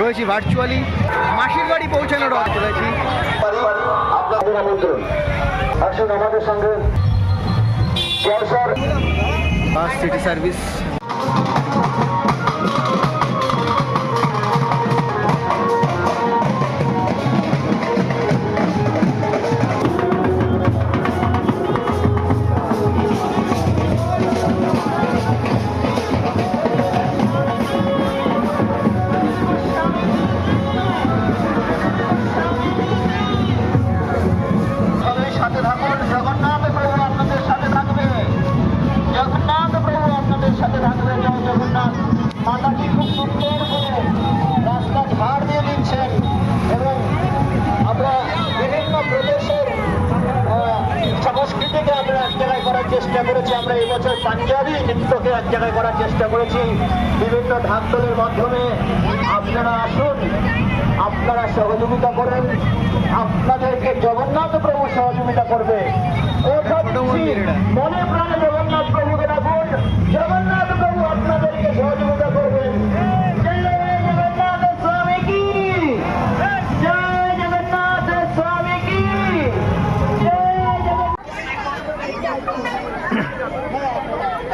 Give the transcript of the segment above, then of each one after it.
রয়েছি ভার্চুয়ালি মাসির বাড়ি পৌঁছানোর রথ চলেছি। আমাদের সঙ্গে। সিটি সার্ভিস চেষ্টা করেছি, আমরা এবছর পাঞ্জাবি নৃত্যকে এক জায়গায় করার চেষ্টা করেছি। বিভিন্ন ঢাকদলের মাধ্যমে আপনারা আসুন, আপনারা সহযোগিতা করেন, আপনাদেরকে জগন্নাথ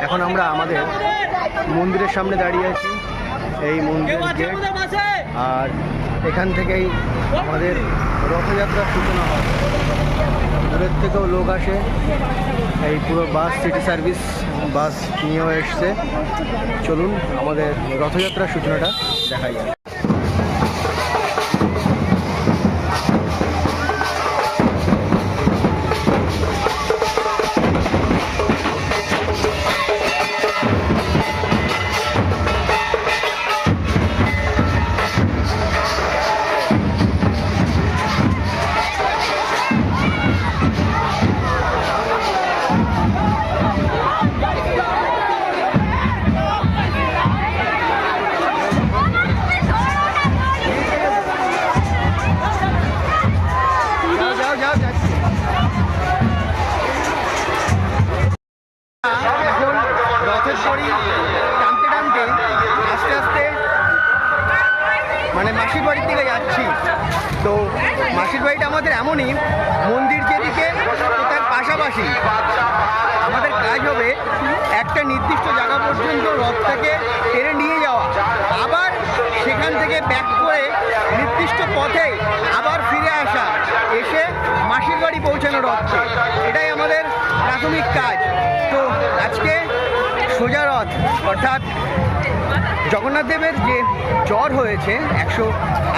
এখন আমরা আমাদের মন্দিরের সামনে দাঁড়িয়ে আছি এই মন্দির গেট। আর এখান থেকেই আমাদের রথযাত্রার সূচনা হয়। দূরের থেকেও লোক আসে। এই পুরো বাস সিটি সার্ভিস বাস নিয়েও এসছে। চলুন আমাদের রথযাত্রার সূচনাটা দেখা যায় মাসির বাড়িটা আমাদের এমনই মন্দির যেদিকে তার পাশাপাশি আমাদের কাজ হবে একটা নির্দিষ্ট জায়গা পর্যন্ত রথটাকে টেনে নিয়ে যাওয়া। আবার সেখান থেকে ব্যাক করে নির্দিষ্ট পথে আবার ফিরে আসা, এসে মাসির বাড়ি পৌঁছানো রথকে এটাই আমাদের প্রাথমিক কাজ। তো আজকে সোজা রথ, অর্থাৎ জগন্নাথ দেবের যে জ্বর হয়েছে, একশো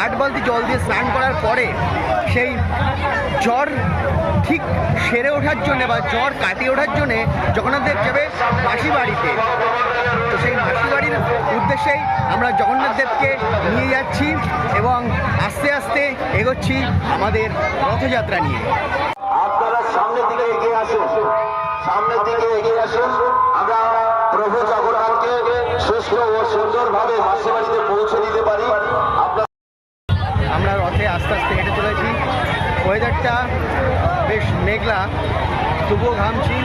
আট বালতি জল দিয়ে স্নান করার পরে সেই জ্বর ঠিক সেরে ওঠার জন্যে বা জ্বর কাটিয়ে ওঠার জন্যে জগন্নাথ দেব যাবে মাসি বাড়িতে। তো সেই মাসি বাড়ির উদ্দেশ্যেই আমরা জগন্নাথ দেবকে নিয়ে যাচ্ছি এবং আস্তে আস্তে এগোচ্ছি আমাদের রথযাত্রা নিয়ে। সামনের দিকে এগিয়ে আসুন। সামনের দিকে এগিয়ে আসুন। আমরা প্রভু জগন্নাথকে সুস্থ ও সুন্দরভাবে মাসে বাড়িতে পৌঁছে দিতে পারি। আমরা রথে আস্তে আস্তে হেঁটে চলেছি। ওয়েদারটা বেশ মেঘলা, তবুও ঘামছি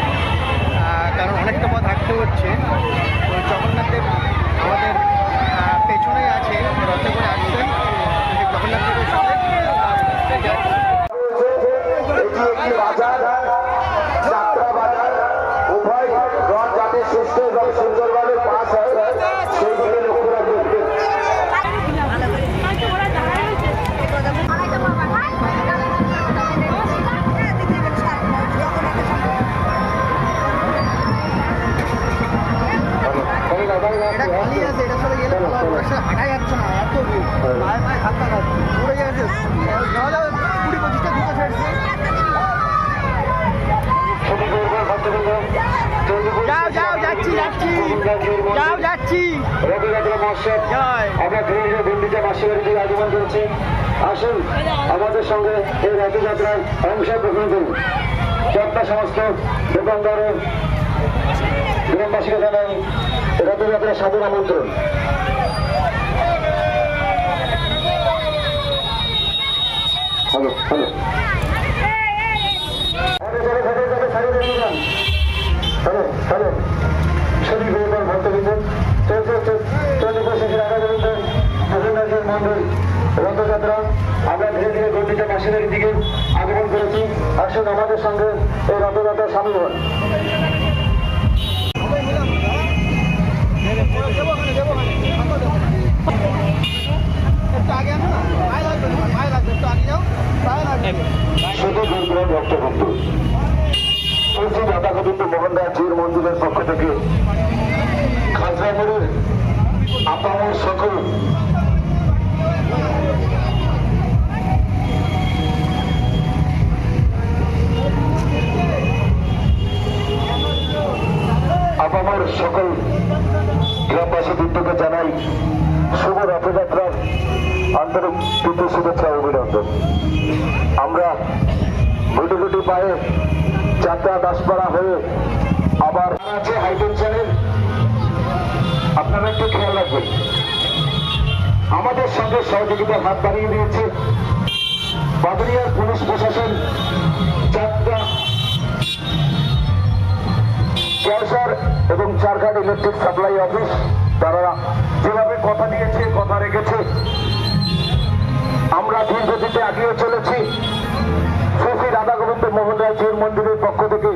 কারণ অনেকটা পথ হাঁটতে হচ্ছে। তো জগন্নাথ আমাদের পেছনে আছে, রথে করে আসছেন। এটা খালি আছে এটার সাথে গেলে ভালো হবে। ওটার সাথে হাঁটা যাচ্ছে না এত পায়ে পায়ে হাত লাগা পড়ে গেছে। কুড়ি পঁচিশটা জুতো ছেড়ছে। যাও যাও যাচ্ছি যাচ্ছি। যাও যাচ্ছি। রথযাত্রা মহোৎসব আমরা ধীরে ধীরে গুন্ডিচা মাসি বাড়ি থেকে আগমন করছি আসুন আমাদের সঙ্গে এই রথযাত্রায় অংশগ্রহণ করুন। যাত্রা সমস্ত দোকানদার ও গ্রামবাসীকে জানাই রথযাত্রার সাদর আমন্ত্রণ। Hello hello. Hello hello. ছবি গ্রহণ ভক্তবৃন্দ চলছে চলছে পঁচিশে রাখা গোবিন্দ জগন্নাথের মন্দির রথযাত্রা আমরা ধীরে ধীরে গন্ডিতা মাসিনের দিকে আগমন করেছি। আসুন আমাদের সঙ্গে এই রথযাত্রা সামিল হন একটু আগে আসো না পায়ে লাগবে না, পায়ে লাগবে একটু আগে যাও পায়ে লাগবে শুধু দুর্গ্রাম ভক্তবৃন্দ তুলসী দাদা গোবিন্দ মোহন রাজ্যের মন্দিরের পক্ষ থেকে খাজরাপুরের আপামর সকল আপামর সকল গ্রামবাসী বৃন্দকে জানাই শুভ রথযাত্রার আন্তরিক শুভেচ্ছা অভিনন্দন। আমরা গুটি গুটি পায়ে চারটা দাসপাড়া হয়ে আবার আছে হাইটেনশনের আপনারা একটু খেয়াল রাখবেন। আমাদের সঙ্গে সহযোগিতার হাত বাড়িয়ে দিয়েছে বাদরিয়ার পুলিশ প্রশাসন। চারটা এবং চারঘাট ইলেকট্রিক সাপ্লাই অফিস। তারা যেভাবে কথা দিয়েছে, কথা রেখেছে। আমরা ধীর গতিতে আগিয়ে চলেছি। রাধা গোবিন্দ মোহন মন্দিরের পক্ষ থেকে